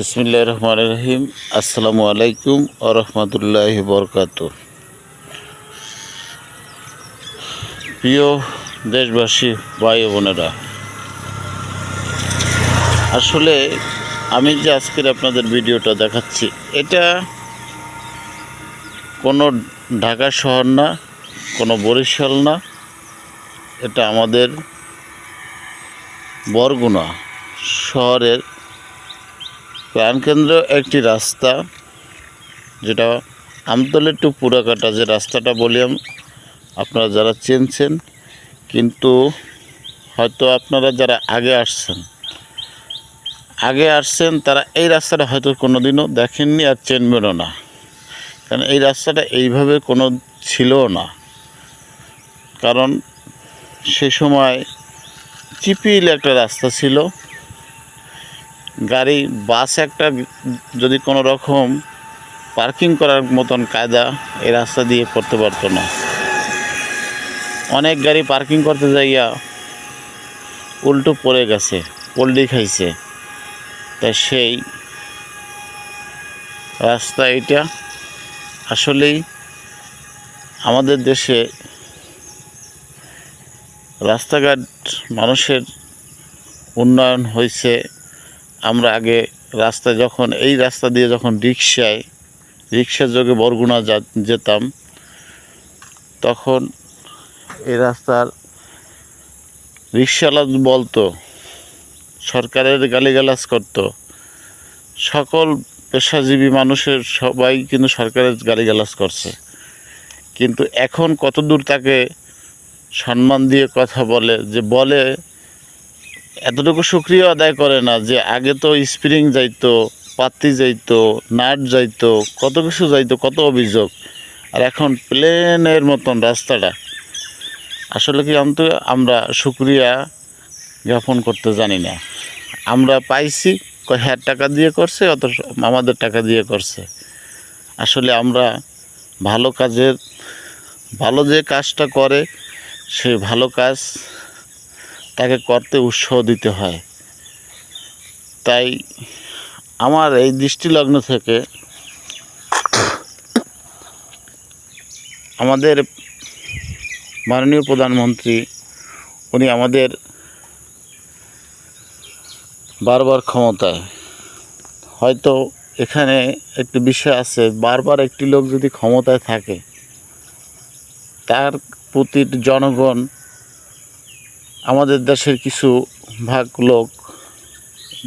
বিসমিল্লাহ রহমান রহিম আসসালামু আলাইকুম ও রহমতুল্লাহ বরকাত প্রিয় দেশবাসী, ভাই বোনেরা, আসলে আমি যে আজকের আপনাদের ভিডিওটা দেখাচ্ছি, এটা কোনো ঢাকা শহর না, কোনো বরিশাল না, এটা আমাদের বরগুনা শহরের প্রাণকেন্দ্র একটি রাস্তা, যেটা আমতলে টু পুরাকাটা, যে রাস্তাটা বলি আপনারা যারা চেনছেন, কিন্তু হয়তো আপনারা যারা আগে আসছেন আগে আসছেন, তারা এই রাস্তাটা হয়তো কোনো দিনও দেখেননি আর চেনবেনও না। কারণ এই রাস্তাটা এইভাবে কোনো ছিলও না। কারণ সে সময় চিপিল একটা রাস্তা ছিল। গাড়ি, বাস একটা যদি কোনো রকম পার্কিং করার মতন কায়দা এই রাস্তা দিয়ে করতে পারতো না। অনেক গাড়ি পার্কিং করতে যাইয়া উল্টো পড়ে গেছে পোল্ডি খাইছে। তা সেই রাস্তা এটা আসলেই আমাদের দেশে রাস্তাঘাট মানুষের উন্নয়ন হয়েছে। আমরা আগে রাস্তা যখন, এই রাস্তা দিয়ে যখন রিক্সায়, রিক্সার যোগে বরগুনা যেতাম, তখন এই রাস্তার রিক্সাওয়ালা বলতো, সরকারের গালিগালাজ করতো। সকল পেশাজীবী মানুষের সবাই কিন্তু সরকারের গালিগালাজ করছে। কিন্তু এখন কতদূর তাকে সম্মান দিয়ে কথা বলে, যে বলে এতটুকু সুক্রিয়া আদায় করে না যে আগে তো স্প্রিং যাইতো পাত্তি যাইতো, নাট যাইতো, কত কিছু যাইতো, কত অভিযোগ। আর এখন প্লেনের মতন রাস্তাটা। আসলে কি আমি আমরা সুক্রিয়া জ্ঞাপন করতে জানি না। আমরা পাইছি, কয় হ্যাঁ টাকা দিয়ে করছে অত আমাদের টাকা দিয়ে করছে। আসলে আমরা ভালো কাজের, ভালো যে কাজটা করে সেই ভালো কাজ তাকে করতে উৎসাহ দিতে হয়। তাই আমার এই দৃষ্টিলগ্ন থেকে আমাদের মাননীয় প্রধানমন্ত্রী, উনি আমাদের বারবার ক্ষমতায়। হয়তো এখানে একটি বিষয় আছে, বারবার একটি লোক যদি ক্ষমতায় থাকে, তার প্রতি জনগণ আমাদের দেশের কিছু ভাগ লোক,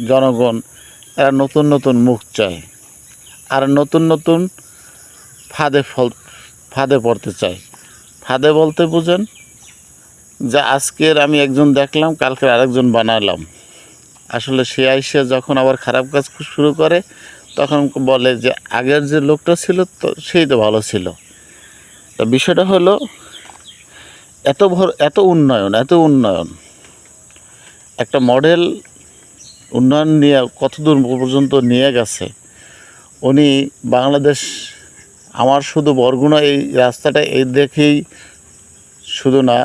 জনগণ, এরা নতুন নতুন মুখ চায়। আর নতুন নতুন ফাঁদে ফল, ফাঁদে পড়তে চায়। ফাঁদে বলতে বুঝেন যে আজকের আমি একজন দেখলাম, কালকে আরেকজন বানালাম। আসলে সে আইসে যখন আবার খারাপ কাজ শুরু করে, তখন বলে যে আগের যে লোকটা ছিল, তো সেই তো ভালো ছিল। তা বিষয়টা হলো এত ভর, এত উন্নয়ন এত উন্নয়ন। একটা মডেল উন্নয়ন নিয়ে কতদূর পর্যন্ত নিয়ে গেছে। উনি বাংলাদেশ, আমার শুধু বরগুনা এই রাস্তাটা এই দেখেই শুধু না,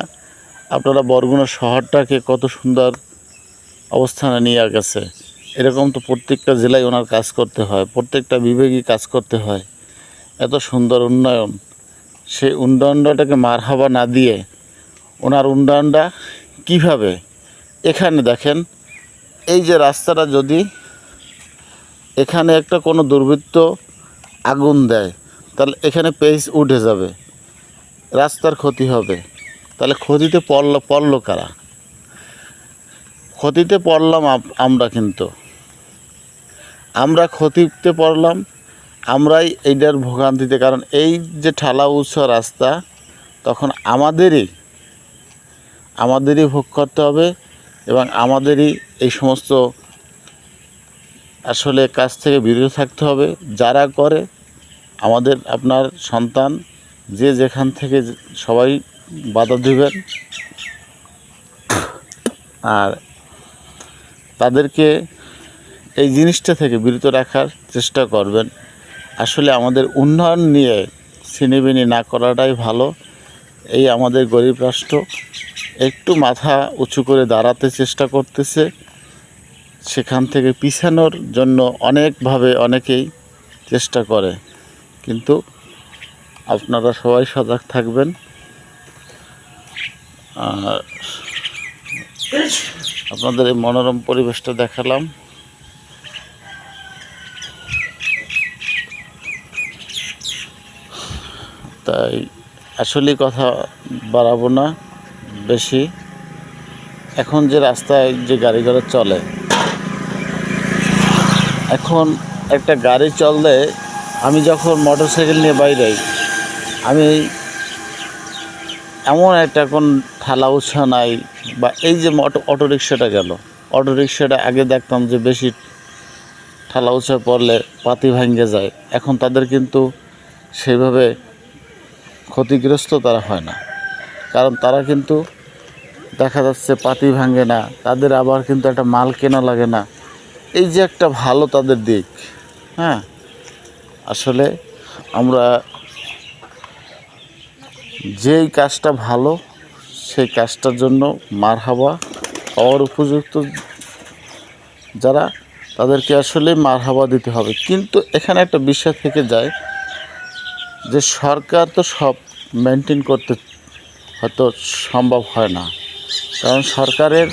আপনারা বরগুনা শহরটাকে কত সুন্দর অবস্থানে নিয়ে গেছে। এরকম তো প্রত্যেকটা জেলায় ওনার কাজ করতে হয়, প্রত্যেকটা বিভাগই কাজ করতে হয়। এত সুন্দর উন্নয়ন, সেই উন্নয়নটাকে মার মারহাবা না দিয়ে ওনার উন্নয়নটা কীভাবে? এখানে দেখেন, এই যে রাস্তাটা যদি এখানে একটা কোনো দুর্বৃত্ত আগুন দেয়, তাহলে এখানে পেজ উঠে যাবে, রাস্তার ক্ষতি হবে। তাহলে ক্ষতিতে পড়ল পড়ল কারা? ক্ষতিতে পড়লাম আমরা কিন্তু। আমরা ক্ষতিতে পড়লাম, আমরাই এইটার ভোগান্তিতে, কারণ এই যে ঠালা উৎস রাস্তা, তখন আমাদেরই আমাদেরই ভোগ করতে হবে এবং আমাদেরই এই সমস্ত আসলে কাজ থেকে বিরত থাকতে হবে। যারা করে, আমাদের আপনার সন্তান যে যেখান থেকে সবাই বাধা দিবেন, আর তাদেরকে এই জিনিসটা থেকে বিরত রাখার চেষ্টা করবেন। আসলে আমাদের উন্নয়ন নিয়ে ছিনিবিনি না করাটাই ভালো। এই আমাদের গরিব রাষ্ট্র। একটু মাথা উঁচু করে দাঁড়াতে চেষ্টা করতেছে। সেখান থেকে পিছানোর জন্য অনেকভাবে অনেকেই চেষ্টা করে। কিন্তু আপনারা সবাই সজাগ থাকবেন। আর আপনাদের এই মনোরম পরিবেশটা দেখালাম। তাই আসলে কথা বাড়াবো না। বেশি। এখন যে রাস্তায় যে গাড়ি ঘোড়া চলে, এখন একটা গাড়ি চললে আমি যখন মোটর সাইকেল নিয়ে বাইরে আমি এমন একটা কোন ঠালা উৎসাহ নাই বা এই যে অটো রিক্সাটা গেল। অটো রিক্সাটা আগে দেখতাম যে বেশি ঠালা উৎসাহ পড়লে পাতি ভাঙ্গে যায়। এখন তাদের কিন্তু সেইভাবে ক্ষতিগ্রস্ত তারা হয় না। কারণ তারা কিন্তু দেখা যাচ্ছে পাতি ভাঙে না, তাদের আবার কিন্তু একটা মাল কেনা লাগে না। এই যে একটা ভালো তাদের দিক হ্যাঁ? আসলে আমরা যেই কাজটা ভালো, সেই কাজটার জন্য মার হাওয়া হওয়ার উপযুক্ত যারা, তাদেরকে আসলে মার হাওয়া দিতে হবে। কিন্তু এখানে একটা বিষয় থেকে যায় যে সরকার তো সব মেনটেন করতে হয়তো সম্ভব হয় না। কারণ সরকারের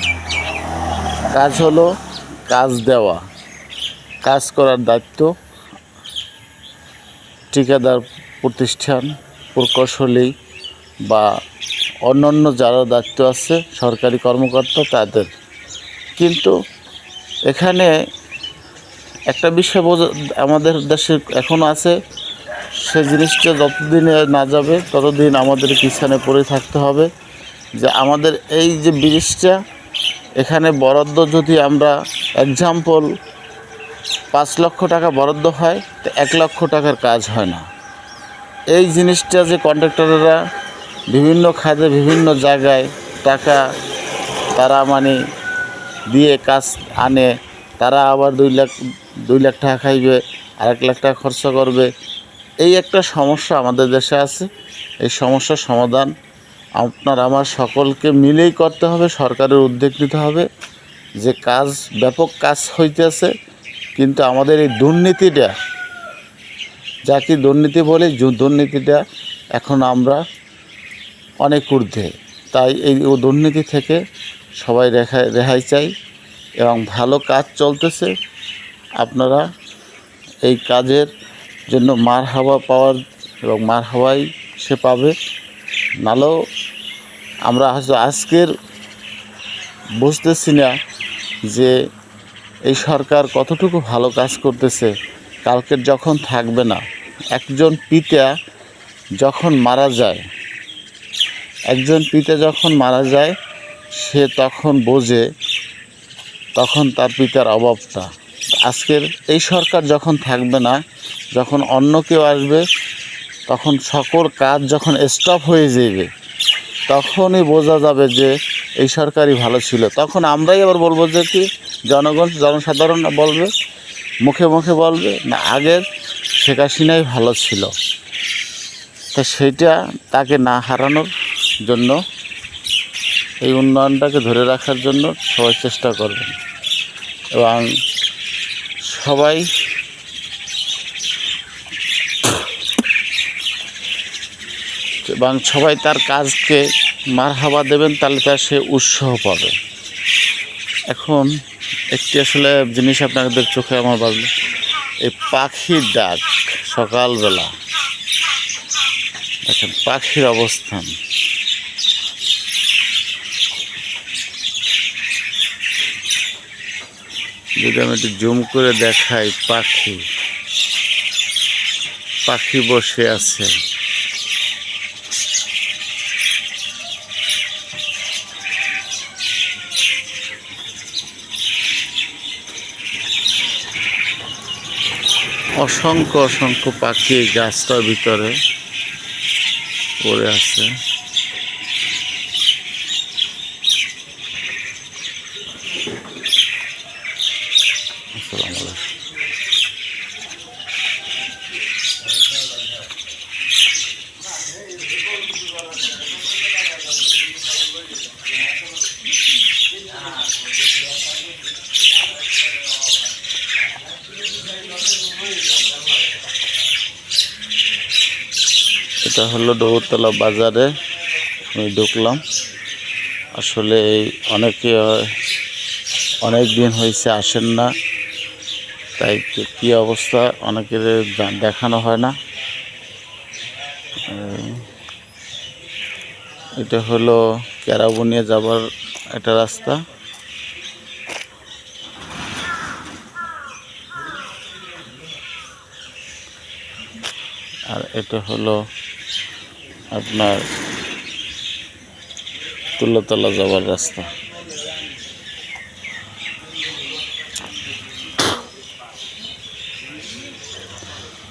কাজ হলো কাজ দেওয়া, কাজ করার দায়িত্ব, ঠিকাদার প্রতিষ্ঠান, প্রকৌশলী বা অন্যান্য যারা দায়িত্ব আছে, সরকারি কর্মকর্তা তাদের। কিন্তু এখানে একটা বিষয় বোঝা, আমাদের দেশে এখনও আছে, সে জিনিসটা যতদিনে না যাবে, ততদিন আমাদের পিছনে পড়ে থাকতে হবে। যে আমাদের এই যে ব্রিজটা, এখানে বরাদ্দ যদি আমরা এক্সাম্পল পাঁচ লক্ষ টাকা বরাদ্দ হয়, তো এক লক্ষ টাকার কাজ হয় না। এই জিনিসটা যে কন্ট্রাক্টররা বিভিন্ন খাতে, বিভিন্ন জায়গায় টাকা তারা মানে দিয়ে কাজ আনে, তারা আবার দুই লাখ দুই লাখ টাকা খাইবে আর এক লাখ টাকা খরচা করবে। এই একটা সমস্যা আমাদের দেশে আছে। এই সমস্যার সমাধান আপনার, আমার সকলকে মিলেই করতে হবে, সরকারের উদ্যোগ নিতে হবে। যে কাজ, ব্যাপক কাজ হইতেছে, কিন্তু আমাদের এই দুর্নীতিটা যাকে দুর্নীতি বলে দুর্নীতিটা এখন আমরা অনেক ঊর্ধ্বে। তাই এই দুর্নীতি থেকে সবাই রেখাই রেহাই চাই এবং ভালো কাজ চলতেছে। আপনারা এই কাজের জন্য মার হাওয়া পাওয়ার এবং মার হাওয়াই সে পাবে। নালেও আমরা হয়তো আজকের বুঝতেছি না যে এই সরকার কতটুকু ভালো কাজ করতেছে, কালকের যখন থাকবে না, একজন পিতা যখন মারা যায়, একজন পিতা যখন মারা যায়, সে তখন বোঝে তখন তার পিতার অভাবটা। আজকের এই সরকার যখন থাকবে না, যখন অন্য কেউ আসবে তখন সকল কাজ যখন স্টপ হয়ে যাবে, তখনই বোঝা যাবে যে এই সরকারই ভালো ছিল। তখন আমরাই আবার বলব যে কি, জনগণ, জনসাধারণ বলবে, মুখে মুখে বলবে, না, আগের শেখ হাসিনাই ভালো ছিল। তা সেইটা তাকে না হারানোর জন্য, এই উন্নয়নটাকে ধরে রাখার জন্য সবাই চেষ্টা করবেন। এবং সবাই এবং সবাই তার কাজকে মার হাওয়া দেবেন, তাহলে তার সে উৎসাহ পাবে। এখন একটি আসলে জিনিস আপনাদের চোখে আমার বাজলো। এই পাখির ডাক সকালবেলা। দেখেন, পাখির অবস্থান। যদি আমি একটু জুম করে দেখাই পাখি পাখি বসে আছে। অসংখ্য অসংখ্য পাখি এই গাছটার ভিতরে পড়ে আছে। আসসালামু আলাইকুম। এটা হলো ডবরতলা বাজারে আমি ঢুকলাম। আসলে এই অনেকে, অনেক দিন হয়েছে আসেন না, তাই কি- কি অবস্থা অনেকের দেখানো হয় না। এটা হলো ক্যারাবনিয়া যাবার একটা রাস্তা। আর এটা হলো আপনার তুলাতলা যাওয়ার রাস্তা।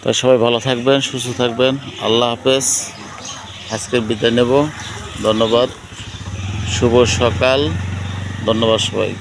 তাই সবাই ভালো থাকবেন, সুস্থ থাকবেন। আল্লাহ হাফেজ। আজকে বিদায় নেব। ধন্যবাদ। শুভ সকাল। ধন্যবাদ সবাই